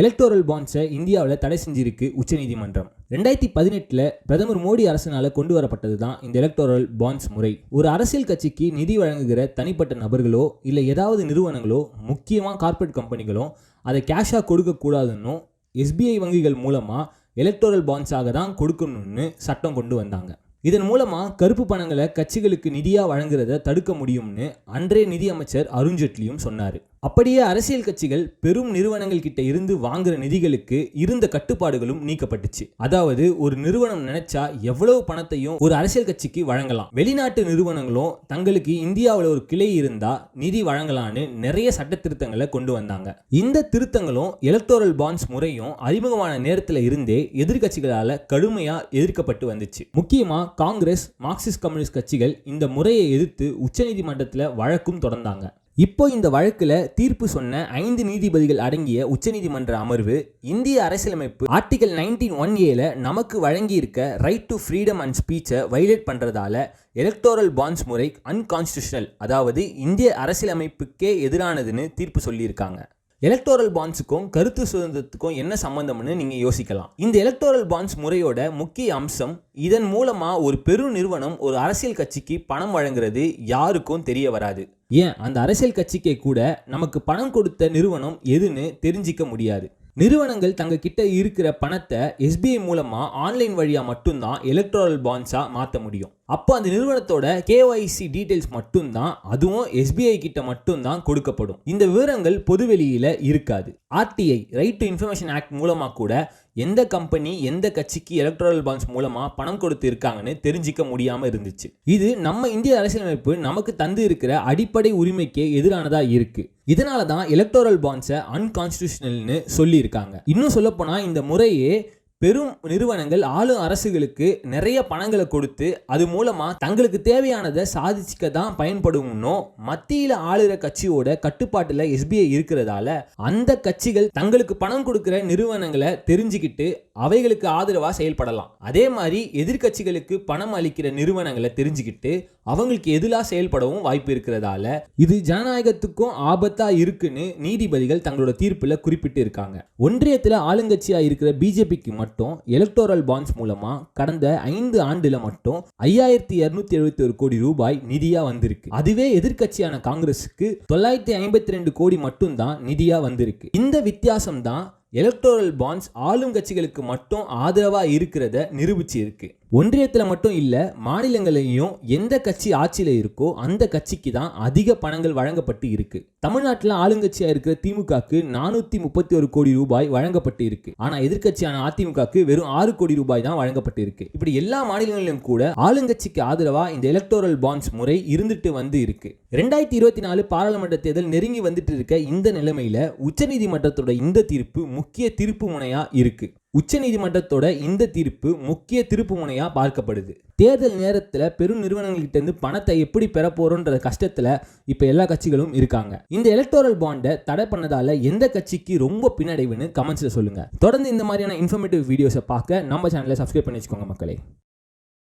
Electoral பாண்ட்ஸை இந்தியாவில் தடை செஞ்சிருக்கு உச்சநீதிமன்றம். ரெண்டாயிரத்தி பதினெட்டில் பிரதமர் மோடி அரசினால் கொண்டு வரப்பட்டது தான் இந்த எலக்டோரல் பாண்ட்ஸ் முறை. ஒரு அரசியல் கட்சிக்கு நிதி வழங்குகிற தனிப்பட்ட நபர்களோ இல்லை ஏதாவது நிறுவனங்களோ முக்கியமாக கார்ப்பரேட் கம்பெனிகளோ அதை கேஷாக கொடுக்கக்கூடாதுன்னும் எஸ்பிஐ வங்கிகள் மூலமாக எலக்டோரல் பாண்ட்ஸாக தான் கொடுக்கணும்னு சட்டம் கொண்டு வந்தாங்க. இதன் மூலமாக கருப்பு பணங்களை கட்சிகளுக்கு நிதியாக வழங்குறத தடுக்க முடியும்னு அன்றைய நிதியமைச்சர் அருண்ஜேட்லியும் சொன்னார். அப்படியே அரசியல் கட்சிகள் பெரும் நிறுவனங்கள் கிட்ட இருந்து வாங்குற நிதிகளுக்கு இருந்த கட்டுப்பாடுகளும் நீக்கப்பட்டுச்சு. அதாவது ஒரு நிறுவனம் நினைச்சா எவ்வளவு பணத்தையும் ஒரு அரசியல் கட்சிக்கு வழங்கலாம். வெளிநாட்டு நிறுவனங்களும் தங்களுக்கு இந்தியாவில் ஒரு கிளை இருந்தா நிதி வழங்கலான்னு நிறைய சட்ட திருத்தங்களை கொண்டு வந்தாங்க. இந்த திருத்தங்களும் எலக்டோரல் பாண்ட்ஸ் முறையும் அறிமுகமான நேரத்தில் இருந்தே எதிர்க்கட்சிகளால கடுமையா எதிர்க்கப்பட்டு வந்துச்சு. முக்கியமா காங்கிரஸ் மார்க்சிஸ்ட் கம்யூனிஸ்ட் கட்சிகள் இந்த முறையை எதிர்த்து உச்சநீதிமன்றத்தில் வழக்கும் தொடர்ந்தாங்க. இப்போ இந்த வழக்கில் தீர்ப்பு சொன்ன ஐந்து நீதிபதிகள் அடங்கிய உச்சநீதிமன்ற அமர்வு இந்திய அரசியலமைப்பு ஆர்டிகல் நைன்டீன் ஒன் ஏல நமக்கு வழங்கியிருக்க ரைட் டு ஃப்ரீடம் அண்ட் ஸ்பீச்சை வைலேட் பண்ணுறதால எலக்டோரல் பாண்ட்ஸ் முறை அன்கான்ஸ்டியூஷனல் அதாவது இந்திய அரசியலமைப்புக்கே எதிரானதுன்னு தீர்ப்பு சொல்லியிருக்காங்க. எலக்டோரல் பாண்ட்ஸுக்கும் கருத்து சுதந்திரத்துக்கும் என்ன சம்பந்தம்னு நீங்கள் யோசிக்கலாம். இந்த எலக்டோரல் பாண்ட்ஸ் முறையோட முக்கிய அம்சம் இதன் மூலமாக ஒரு பெரு நிறுவனம் ஒரு அரசியல் கட்சிக்கு பணம் வழங்குறது யாருக்கும் தெரிய வராது. ஏன்? அந்த அரசியல் கட்சிக்கே கூட நமக்கு பணம் கொடுத்த நிறுவனம் எதுன்னு தெரிஞ்சிக்க முடியாது. நிறுவனங்கள் தங்கக்கிட்ட இருக்கிற பணத்தை எஸ்பிஐ மூலமாக ஆன்லைன் வழியாக மட்டும்தான் எலக்ட்ரல் பாண்ட்ஸாக மாற்ற முடியும். அப்போ அந்த நிறுவனத்தோட கேஒய்சி டீட்டெயில்ஸ் மட்டும்தான் அதுவும் எஸ்பிஐ கிட்ட மட்டும்தான் கொடுக்கப்படும். இந்த விவரங்கள் பொதுவெளியில இருக்காது. RTI right to information act மூலமாக கூட எந்த கம்பெனி எந்த கட்சிக்கு எலக்ட்ரல் பாண்ட்ஸ் மூலமாக பணம் கொடுத்து இருக்காங்கன்னு தெரிஞ்சிக்க முடியாமல் இருந்துச்சு. இது நம்ம இந்திய அரசியலமைப்பு நமக்கு தந்து இருக்கிற அடிப்படை உரிமைக்கே எதிரானதாக இருக்கு. இதனால தான் எலக்ட்ரல் பாண்ட்ஸை அன்கான்ஸ்டியூஷனல்னு சொல்லியிருக்காங்க. இன்னும் சொல்லப்போனால் இந்த முறையே பெரும் நிறுவனங்கள் ஆளும் அரசுகளுக்கு நிறைய பணங்களை கொடுத்து அது மூலமாக தங்களுக்கு தேவையானதை சாதிச்சுக்க தான் பயன்படும்னோ மத்தியில் ஆளுகிற கட்சியோட கட்டுப்பாட்டில் எஸ்பிஐ இருக்கிறதால அந்த கட்சிகள் தங்களுக்கு பணம் கொடுக்குற நிறுவனங்களை தெரிஞ்சுக்கிட்டு அவைகளுக்கு ஆதரவாக செயல்படலாம். அதே மாதிரி எதிர்க்கட்சிகளுக்கு பணம் அளிக்கிற நிறுவனங்களை தெரிஞ்சுக்கிட்டு அவங்களுக்கு எதிராக செயல்படவும் வாய்ப்பு இருக்கிறதால இது ஜனநாயகத்துக்கும் ஆபத்தாக இருக்குன்னு நீதிபதிகள் தங்களோட தீர்ப்பில் குறிப்பிட்டு இருக்காங்க ஒன்றியத்தில் ஆளுங்கட்சியாக இருக்கிற பிஜேபிக்கு மட்டும் எலக்டோரல் பாண்ட்ஸ் மூலமா கடந்த ஐந்து ஆண்டுல மட்டும் ஐயாயிரத்தி இருநூத்தி எழுபத்தி ஒரு கோடி ரூபாய் நிதியா வந்திருக்கு. அதுவே எதிர்க்கட்சியான காங்கிரஸுக்கு தொள்ளாயிரத்தி ஐம்பத்தி ரெண்டு கோடி மட்டும்தான் நிதியா வந்திருக்கு. இந்த வித்தியாசம் தான் எலக்டோரல் பாண்ட்ஸ் ஆளும் கட்சிகளுக்கு மட்டும் ஆதரவா இருக்கிறத நிரூபிச்சிருக்கு. ஒன்றியத்தில் மட்டும் இல்லை மாநிலங்களையும் எந்த கட்சி ஆட்சியில் இருக்கோ அந்த கட்சிக்கு தான் அதிக பணங்கள் வழங்கப்பட்டு இருக்கு. தமிழ்நாட்டில் ஆளுங்கட்சியாக இருக்கிற திமுகக்கு நானூற்றி முப்பத்தி ஒரு கோடி ரூபாய் வழங்கப்பட்டு இருக்கு. ஆனால் எதிர்க்கட்சியான அதிமுகக்கு வெறும் ஆறு கோடி ரூபாய் தான் வழங்கப்பட்டு இருக்கு. இப்படி எல்லா மாநிலங்களிலும் கூட ஆளுங்கட்சிக்கு ஆதரவாக இந்த எலக்டோரல் பாண்ட்ஸ் முறை இருந்துட்டு வந்து இருக்கு. ரெண்டாயிரத்தி இருபத்தி நாலு பாராளுமன்ற தேர்தல் நெருங்கி வந்துட்டு இருக்க இந்த நிலைமையில உச்சநீதிமன்றத்தோட இந்த தீர்ப்பு முக்கிய திருப்பு முனையா இருக்கு. உச்சநீதிமன்றத்தோட இந்த தீர்ப்பு முக்கிய திருப்பு முனையாக பார்க்கப்படுது. தேர்தல் நேரத்தில் பெரும் நிறுவனங்கள்கிட்டருந்து பணத்தை எப்படி பெற கஷ்டத்தில் இப்போ எல்லா கட்சிகளும் இருக்காங்க. இந்த எலக்டோரல் பாண்டை தடை பண்ணதால் எந்த கட்சிக்கு ரொம்ப பின்னடைவுன்னு கமெண்ட்ஸில் சொல்லுங்கள் தொடர்ந்து இந்த மாதிரியான இன்ஃபர்மேட்டிவ் வீடியோஸை பார்க்க நம்ம சேனலை சப்ஸ்கிரைப் பண்ணி வச்சுக்கோங்க மக்களே.